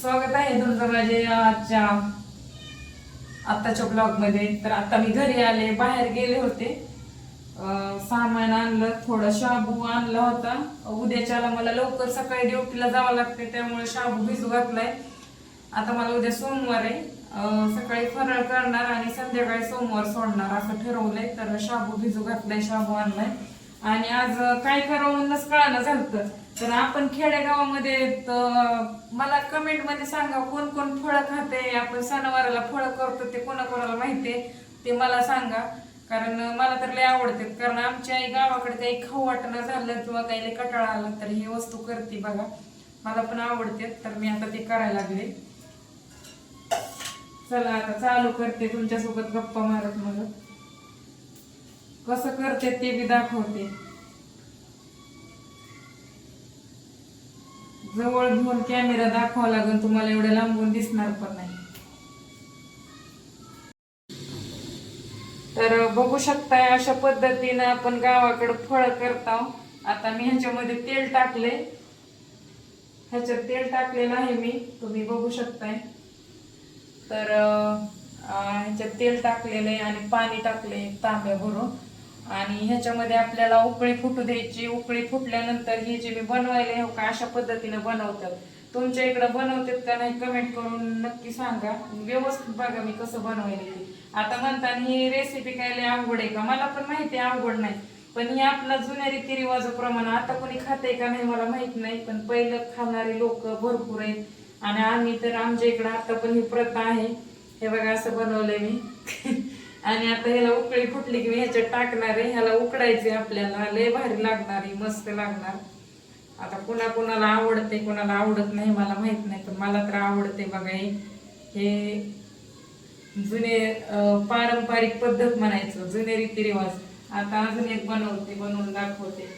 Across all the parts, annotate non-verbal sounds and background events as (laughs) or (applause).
स्वागत आहे तुमचं माझे आजच्या आत्ताच्या ब्लॉगमध्ये तर आता मी घरी आले बाहेर गेले होते. सामान आणलं थोडं शाबू आणला होता. उद्याच्याला मला लवकर सकाळी ड्युटीला जावं लागते त्यामुळे शाबू भिजू घातलाय. आता मला उद्या सोमवार आहे. सकाळी फराळ करणार आणि संध्याकाळी सोमवार सोडणार असं ठरवलंय. तर शाबू भिजू घातलाय शाबू आणलाय. आणि आज काय करावं म्हणूनच कळानं झालं तर आपण खेडेगावामध्ये तर मला कमेंटमध्ये सांगा कोण कोण फळं खाते? आपण सणवाराला फळं करतो ते कोणाकोणाला माहितीये ते मला सांगा. कारण मला तर लय आवडते. कारण आमच्या आई गावाकडे काही खाऊ वाटणं झालं किंवा काही लय कटाळा आला तर ही वस्तू करते बघा. मला पण आवडते तर मी आता ते करायला लागले. चला आता चालू करते तुमच्यासोबत गप्पा मारत मग. कसं करते ते बी दाखवते. जवळ घेऊन कॅमेरा दाखवावा लागेल तुम्हाला एवढ्या लांबून दिसणार पण नाही. तर बघू शकताय अशा पद्धतीनं आपण गावाकडं फळ करतो आता मी ह्याच्यामध्ये तेल टाकले ह्याच्यात तेल टाकलेलं आहे मी तुम्ही बघू शकताय. तर ह्याच्यात तेल टाकलेलं आहे आणि पाणी टाकले तांब्या भरून आणि ह्याच्यामध्ये आपल्याला उकळी फुटू द्यायची. उकळी फुटल्यानंतर हे जे मी बनवायला हो का अशा पद्धतीनं बनवतात? तुमच्या इकडं बनवतात का नाही कमेंट करून नक्की सांगा. व्यवस्थित बघा मी कसं बनवायला ते आता म्हणताना ही रेसिपी काय लय अवघड आहे का? मला पण माहिती आहे अवघड नाही. पण ही आपला जुन्या रीतिरिवाजाप्रमाणे आता कोणी खाते का नाही मला माहीत नाही. पण पहिलं खाणारे लोक भरपूर आहेत. आणि आम्ही तर आमच्या इकडं आता पण ही प्रथा आहे. हे बघा असं बनवलंय मी. (laughs) आणि आता ह्याला उकळी फुटली की मी ह्याच्यात टाकणार आहे. ह्याला उकडायचे आपल्याला. लय भारी लागणार आहे मस्त लागणार. आता कुणा कुणाला आवडते कुणाला आवडत नाही मला माहीत नाही पण मला तर आवडते बघा हे. जुने पारंपरिक पद्धत म्हणायचं जुने रीतिरिवाज. आता अजून एक बनवते बनवून दाखवते.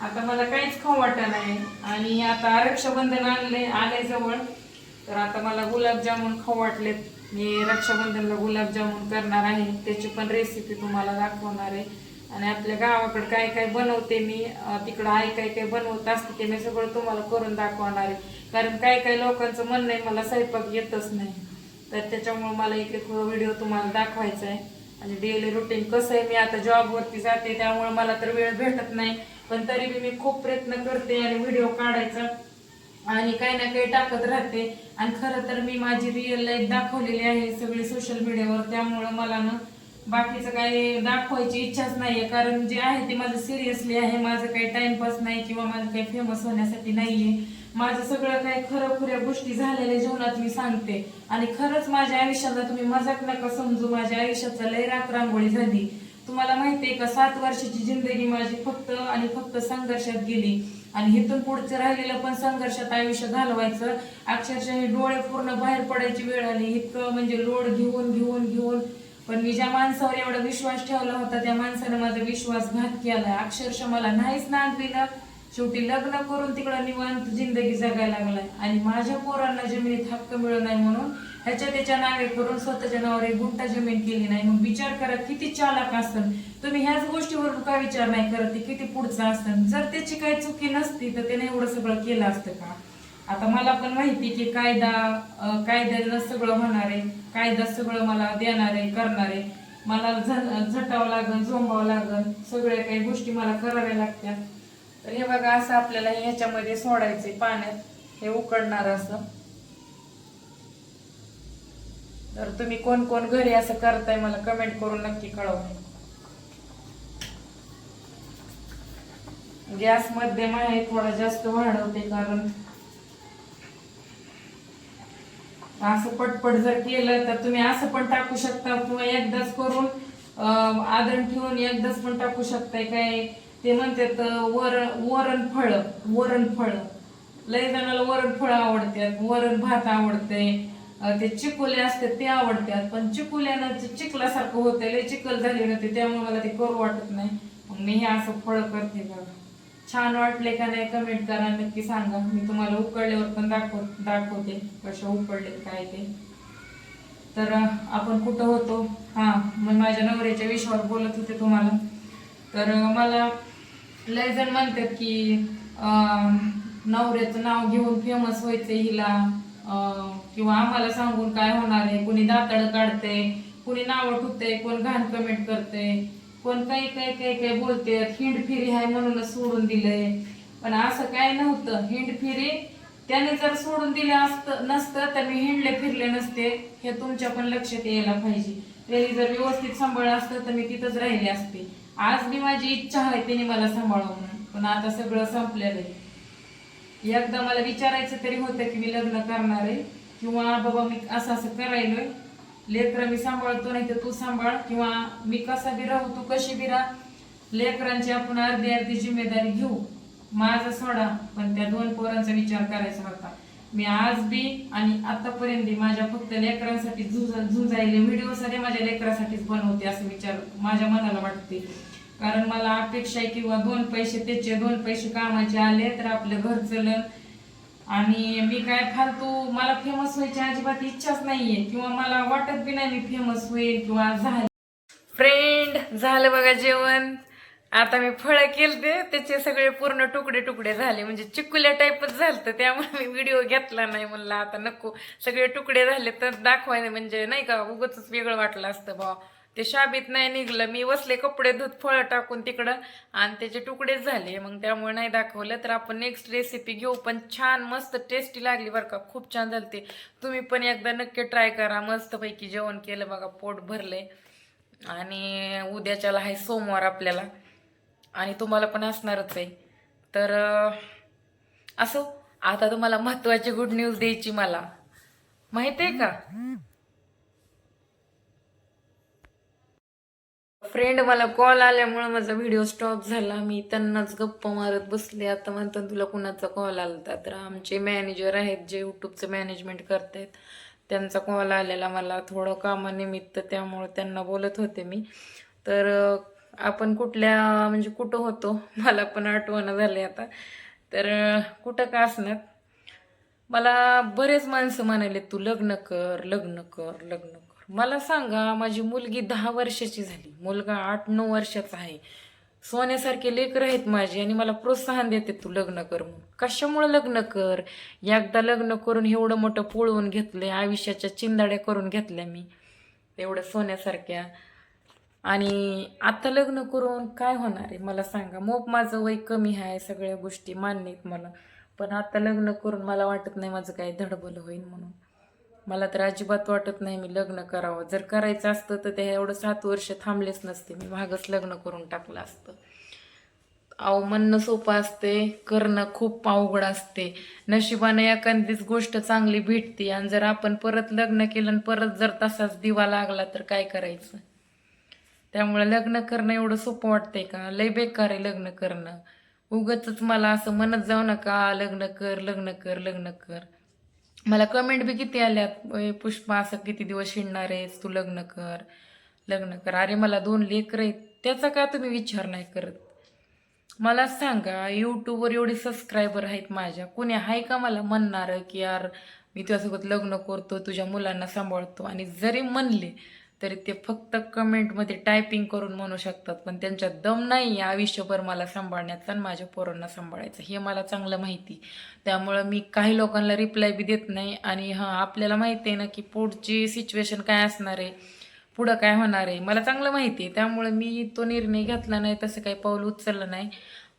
आता मला काहीच खाऊ वाटत नाही. आणि आता रक्षाबंधन आणले आले जवळ. तर आता मला गुलाबजामुन खाऊ वाटलेत. मी रक्षाबंधनला गुलाबजामुन करणार आहे. त्याची पण रेसिपी तुम्हाला दाखवणार आहे. आणि आपल्या गावाकडे काय काय बनवते मी तिकडं आई काय काय बनवत असते ते मी सगळं तुम्हाला करून दाखवणार आहे. कारण काय काय लोकांचं म्हणणं आहे मला स्वयंपाक येतच नाही. तर त्याच्यामुळे मला इकडे थोडं व्हिडिओ तुम्हाला दाखवायचा आहे. आणि डेली रुटीन कसं आहे मी आता जॉबवरती जाते त्यामुळे मला तर वेळ भेटत नाही. पण तरी बी मी खूप प्रयत्न करते आणि व्हिडिओ काढायचा. आणि काही ना काही टाकत राहते. आणि खरं तर मी माझी रिअल लाईफ दाखवलेली आहे सगळी सोशल मीडियावर त्यामुळं मला ना बाकीचं काही दाखवायची इच्छाच नाहीये. कारण जे आहे ते माझं सिरियसली आहे. माझं काही टाइमपास नाही किंवा माझं काही फेमस होण्यासाठी नाहीये. माझं सगळं काही खरं खुऱ्या गोष्टी झालेल्या जीवनात मी सांगते. आणि खरंच माझ्या आयुष्याला तुम्ही मजाक नका समजू. माझ्या आयुष्याचा लय रात रांगोळी झाली. तुम्हाला माहितीये का सात वर्षाची जिंदगी माझी फक्त आणि फक्त संघर्षात गेली. आणि इथून पुढचं राहिलेलं पण संघर्षात आयुष्य घालवायचं. अक्षरशः हे डोळे पूर्ण बाहेर पडायची वेळ आली. इतकं म्हणजे लोड घेऊन घेऊन घेऊन. पण मी ज्या माणसावर एवढा विश्वास ठेवला होता त्या माणसानं माझा विश्वासघात केला अक्षरशः मला नाहीच नाद दिलं. शेवटी लग्न करून तिकडं निवांत जिंदगी जगायला लागलाय. आणि माझ्या पोरांना जमिनीत हक्क मिळत नाही म्हणून ह्याच्या त्याच्या नावे करून स्वतःच्या नावावर एक गुंटा जमीन केली नाही. मग विचार करा किती चालक असतं तुम्ही ह्याच गोष्टीवर का विचार नाही करत? ते किती पुढचं असतं जर त्याची काही चुकी नसती तर त्याने एवढं सगळं केलं असतं का? आता मला पण माहिती की कायदा कायद्यानं सगळं होणार आहे. कायदा सगळं मला देणार आहे करणार आहे. मला झटावं लागन झोंबावं लागल सगळ्या काही गोष्टी मला कराव्या लागत्या. तर हे बघा असं आपल्याला ह्याच्यामध्ये सोडायचे पाण्यात. हे उकडणार असं. तर तुम्ही कोण कोण घरी असं करताय मला कमेंट करून नक्की कळवा. गॅस मध्यम आहे थोडा जास्त वाढवते कारण असं पटपट जर केलं तर तुम्ही असं पण टाकू शकता किंवा एकदाच करून अं, आदण ठेवून एकदाच पण टाकू शकताय काय? ते म्हणतात वरण वर वरण फळ वरण फळ. लय जणाला वरण फळ आवडतात वरण भात आवडते ते चिकोले असतात ते आवडतात. पण चिकोल्यानं ते चिखलासारखं होतंय लय चिखल झाली नव्हते त्यामुळे मला ते करू वाटत नाही. मग मी हे असं फळ करते बघा. छान वाटले का नाही कमेंट करा नक्की सांगा. मी तुम्हाला उकडल्यावर पण दाखव दाखवते कसे उकडले काय ते. तर आपण कुठं होतो? हां मग माझ्या नवऱ्याच्या विषयावर बोलत होते तुम्हाला. तर मला लय जण म्हणतात की नवऱ्याचं नाव घेऊन फेमस व्हायचंय हिला. किंवा आम्हाला सांगून काय होणार आहे? कोणी दाताळ काढते कोणी नावं ठुकते कोण घाण कमेंट करते कोण काही काही काही काही बोलते हिंड फिरी आहे म्हणूनच सोडून दिलंय. पण असं काय नव्हतं. हिंड फिरी त्याने जर सोडून दिलं असतं नसतं तर मी हिंडले फिरले नसते. हे तुमच्या पण लक्षात यायला पाहिजे. त्यांनी जर व्यवस्थित सांभाळलं असतं तर मी तिथंच राहिले असते. आज मी माझी इच्छा आहे त्याने मला सांभाळावं म्हणून पण आता सगळं संपलेलं आहे. एकदा मला विचारायचं तरी होतं की मी लग्न करणार आहे किंवा बाबा मी असं असं करायलोय लेकरं मी सांभाळतो नाही तर तू सांभाळ किंवा मी कसा बी राहू तू कशी बी राह लेकरांची आपण अर्धी अर्धी जिम्मेदारी घेऊ माझा सोडा पण त्या दोन पोरांचा विचार करायचा होता. मी आज बी आणि आतापर्यंत बी माझ्या फक्त लेकरांसाठी झुंज झुंजायले व्हिडिओ सारे माझ्या लेकरासाठीच बनवते असं विचार माझ्या मनाला वाटते. कारण मला अपेक्षा आहे किंवा दोन पैसे त्याचे दोन पैसे कामाचे आले तर आपलं घर चलन. आणि मी काय फालतू मला फेमस व्हायची अजिबात इच्छाच नाहीये. किंवा मला वाटत बी नाही मी फेमस होईल किंवा झालं. फ्रेंड झालं बघा जेवण. आता मी फळं केलते त्याचे सगळे पूर्ण तुकडे तुकडे झाले. म्हणजे चिकुल्या टाईपच झालं त्यामुळे मी व्हिडिओ घेतला नाही म्हणलं आता नको. सगळे तुकडे झाले तर दाखवायला म्हणजे नाही का उगच वेगळं वाटलं असतं बा ते शाबीत नाही निघलं. मी बसले कपडे धुत फळं टाकून तिकडं आणि त्याचे तुकडेच झाले. मग त्यामुळे नाही दाखवलं. तर आपण नेक्स्ट रेसिपी घेऊ पण छान मस्त टेस्टी लागली बरं का. खूप छान झालते तुम्ही पण एकदा नक्की ट्राय करा. मस्तपैकी जेवण केलं बघा पोट भरलंय. आणि उद्याच्याला आहे सोमवार आपल्याला. आणि तुम्हाला पण असणारच आहे. तर असो आता तुम्हाला महत्वाची गुड न्यूज द्यायची मला. माहिती आहे का? फ्रेंड मला कॉल आल्यामुळे माझा व्हिडिओ स्टॉप झाला. मी त्यांनाच गप्पा मारत बसले. आता म्हणतात तुला कुणाचा कॉल आला तर आमचे मॅनेजर आहेत जे यूट्यूबचं मॅनेजमेंट करतायत. त्यांचा कॉल आलेला मला थोडं कामानिमित्त. त्यामुळे त्यांना बोलत होते मी. तर आपण कुठल्या म्हणजे कुठं होतो? (laughs) मला पण आठवणं झाले आता. तर कुठं का असणार? मला बरेच माणसं म्हणाले तू लग्न कर लग्न कर लग्न कर. मला सांगा माझी मुलगी दहा वर्षाची झाली. मुलगा आठ नऊ वर्षाचा आहे. सोन्यासारखे लेकर आहेत माझे आणि मला प्रोत्साहन देते तू लग्न कर म्हणून. कशामुळं लग्न कर? एकदा लग्न करून एवढं मोठं पळवून घेतलं आयुष्याच्या चिंदाड्या करून घेतल्या मी. एवढं सोन्यासारख्या आणि आता लग्न करून काय होणार आहे? मला सांगा. मोप माझं वय कमी आहे सगळ्या गोष्टी मान्य आहेत मला. पण आता लग्न करून मला वाटत नाही माझं काही धडबल होईल म्हणून. मला तर अजिबात वाटत नाही मी लग्न करावं. जर करायचं असतं तर ते एवढं सात वर्ष थांबलेच नसते. मी मागच लग्न करून टाकलं असतं. अहो म्हणणं सोपं असते. करणं खूप अवघड असते. नशिबानं एखादीच गोष्ट चांगली भेटते. आणि जर आपण परत लग्न केलं आणि परत जर तसाच दिवा लागला तर काय करायचं? त्यामुळे लग्न करणं एवढं सोपं वाटतंय का? लय बेकार आहे लग्न करणं. उगच मला असं म्हणत जाऊ नका लग्न कर लग्न कर लग्न कर. मला कमेंट बी किती आल्यात? पुष्पा असं किती दिवस शिणणार आहेस? तू लग्न कर लग्न कर. अरे मला दोन लेकरं आहेत. त्याचा का तुम्ही विचार नाही करत? मला सांगा यूट्यूबवर एवढे सबस्क्रायबर आहेत माझ्या. कोणी आहे का मला म्हणणार की यार मी तुझ्यासोबत लग्न करतो तुझ्या मुलांना सांभाळतो. आणि जरी म्हणले तरी ते फक्त कमेंटमध्ये टायपिंग करून म्हणू शकतात. पण त्यांच्यात दम नाही आयुष्यभर मला सांभाळण्याचा आणि माझ्या पोरांना सांभाळायचं. हे मला चांगलं माहिती. त्यामुळं मी काही लोकांना रिप्लाय बी देत नाही. आणि हां आपल्याला माहिती आहे ना की पुढची सिच्युएशन काय असणार आहे पुढं काय होणार आहे मला चांगलं माहिती आहे. त्यामुळे मी तो निर्णय घेतला नाही तसं काही पाऊल उचललं नाही.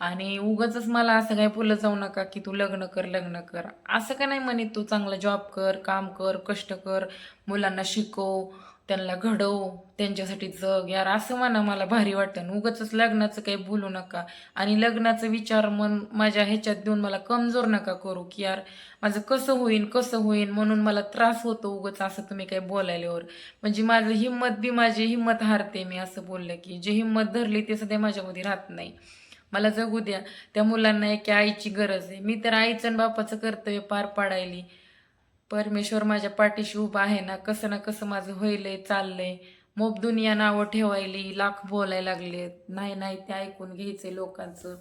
आणि उगाच मला असं काही बोलत जाऊ नका की तू लग्न कर लग्न कर. असं का नाही म्हणे तू चांगला जॉब कर काम कर कष्ट कर मुलांना शिकव. त्यांना घडव त्यांच्यासाठी जग यार असं म्हणा मला भारी वाटतं. उगाच लग्नाचं काही बोलू नका. आणि लग्नाचं विचार मन माझ्या ह्याच्यात देऊन मला कमजोर नका करू की यार माझं कसं होईन कसं होईन म्हणून मला त्रास होतो उगाच असं तुम्ही काही बोलायल्यावर. म्हणजे माझं हिंमत बी माझी हिंमत हारते मी असं बोललं की. जे हिंमत धरली ते सध्या माझ्यामध्ये राहत नाही. मला जगू द्या. त्या मुलांना एक आईची गरज आहे. मी तर आईचं आणि बापाचं कर्तव्य पार पाडायली. परमेश्वर माझ्या पाठीशी उभा आहे ना कसं ना कसं माझं होईलंय चाललंय. मोब दुनिया नावं ठेवायली लाख बोलायला लागले नाही नाही ते ऐकून घ्यायचंय लोकांचं.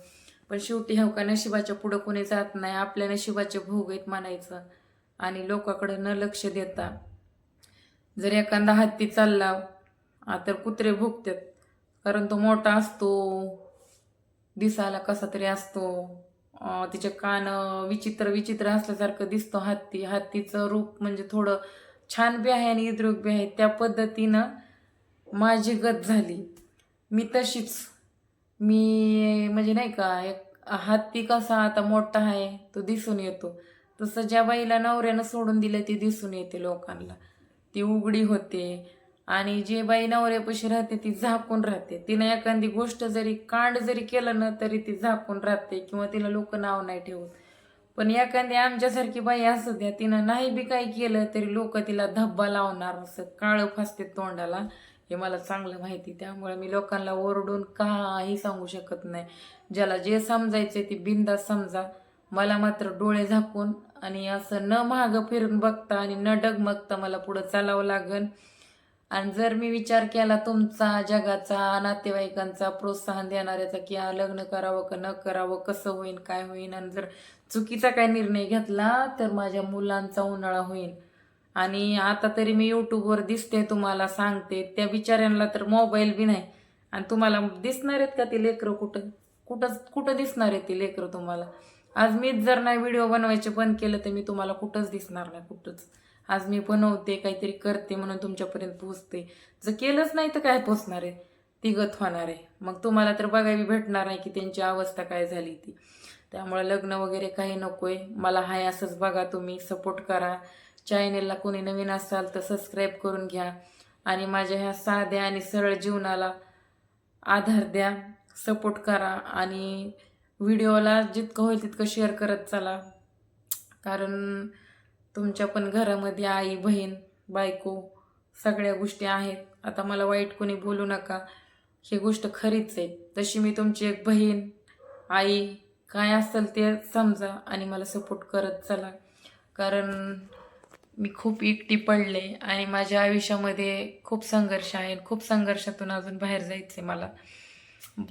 पण शेवटी हो का नशिबाच्या पुढं कोणी जात नाही आपल्या नशिबाचे भोग आहेत म्हणायचं. आणि लोकांकडे न लक्ष देता जर एखादा हत्ती चालला तर कुत्रे भुकतात कारण तो मोठा असतो. दिसायला कसा तरी असतो. तिचे कान विचित्र विचित्र असल्यासारखं दिसतो. हत्ती हत्तीचं रूप म्हणजे थोडं छान बी आहे आणि इद्रुक बी आहे. त्या पद्धतीनं माझी गत झाली. मी तशीच. मी म्हणजे नाही का एक हत्ती कसा आता मोठा आहे तो दिसून येतो. तसं ज्या बाईला नवऱ्यानं सोडून दिलं ती दिसून येते लोकांना. ती उघडी होते. आणि जे बाई नवऱ्यापाशी राहते ती झाकून राहते. तिनं एखादी गोष्ट जरी कांड जरी केलं ना तरी ती झाकून राहते किंवा तिला लोक नाव नाही ठेवत. पण एखादी आमच्यासारखी बाई असू द्या तिनं नाही बी काही केलं तरी लोक तिला धब्बा लावणार असं काळं फासते तोंडाला. हे मला चांगलं माहिती त्यामुळे मी लोकांना ओरडून काही सांगू शकत नाही. ज्याला जे समजायचे ते बिंदास समजा. मला मात्र डोळे झाकून आणि असं न मागं फिरून बघता आणि न डगमगता मला पुढं चालावं लागन. आणि जर मी विचार केला तुमचा जगाचा नातेवाईकांचा प्रोत्साहन देणाऱ्याचा की लग्न करावं का न करावं कसं होईन काय होईन? आणि जर चुकीचा काय निर्णय घेतला तर माझ्या मुलांचा उन्हाळा होईल. आणि आता तरी मी यूट्यूबवर दिसते तुम्हाला सांगते. त्या बिचाऱ्यांना तर मोबाईल बी नाही. आणि तुम्हाला दिसणार आहेत का ती लेकरं कुठं? कुठं कुठं दिसणार आहे ती लेकरं तुम्हाला? आज मीच जर नाही व्हिडिओ बनवायचे बंद केलं तर मी तुम्हाला कुठंच दिसणार नाही कुठंच. आज मी बनवते काहीतरी करते म्हणून तुमच्यापर्यंत पोचते जर केलंच नाही तर काय पोचणार आहे? ती गत होणार आहे. मग तुम्हाला तर बघायला भेटणार नाही की त्यांची अवस्था काय झाली ती. त्यामुळे लग्न वगैरे काही नकोय. मला हाय असंच बघा तुम्ही. सपोर्ट करा. चॅनेलला कोणी नवीन असाल तर सबस्क्राईब करून घ्या. आणि माझ्या ह्या साध्या आणि सरळ जीवनाला आधार द्या. सपोर्ट करा. आणि व्हिडिओला जितकं होईल तितकं शेअर करत चला. कारण तुमच्या पण घरामध्ये आई बहीण बायको सगळ्या गोष्टी आहेत. आता मला वाईट कोणी बोलू नका. ही गोष्ट खरीच आहे. तशी मी तुमची एक बहीण आई काय असेल ते समजा आणि मला सपोर्ट करत चला. कारण मी खूप एकटी पडले आणि माझ्या आयुष्यामध्ये खूप संघर्ष आहे. खूप संघर्षातून अजून बाहेर जायचे मला.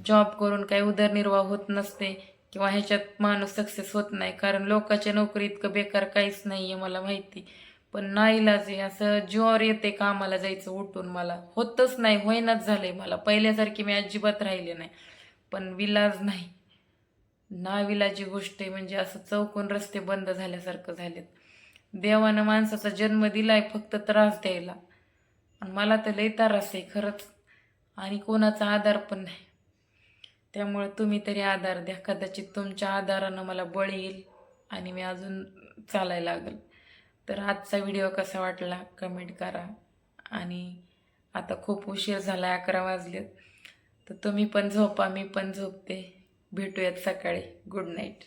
जॉब करून काही उदरनिर्वाह होत नसते. किंवा ह्याच्यात माणूस सक्सेस होत नाही. कारण लोकांच्या नोकरी इतकं बेकार काहीच नाही आहे मला माहिती. पण नाईलाज आहे असं जीवावर येते कामाला जायचं उठून मला? होतच नाही होईनाच झालंय मला. पहिल्यासारखी मी अजिबात राहिले नाही. पण विलाज नाही. नाविलाजी गोष्ट आहे म्हणजे असं चौकून रस्ते बंद झाल्यासारखं झालेत. देवानं माणसाचा जन्म दिलाय फक्त त्रास द्यायला. आणि मला तर लई त्रास आहे खरंच. आणि कोणाचा आधार पण नाही. त्यामुळे तुम्ही तरी आधार द्या. कदाचित तुमच्या आधारानं मला बळ येईल आणि मी अजून चालायला लागेल. तर आजचा व्हिडिओ कसा वाटला कमेंट करा. आणि आता खूप उशीर झाला अकरा वाजलेत. तर तुम्ही पण झोपा मी पण झोपते. भेटूयात सकाळी. Good night.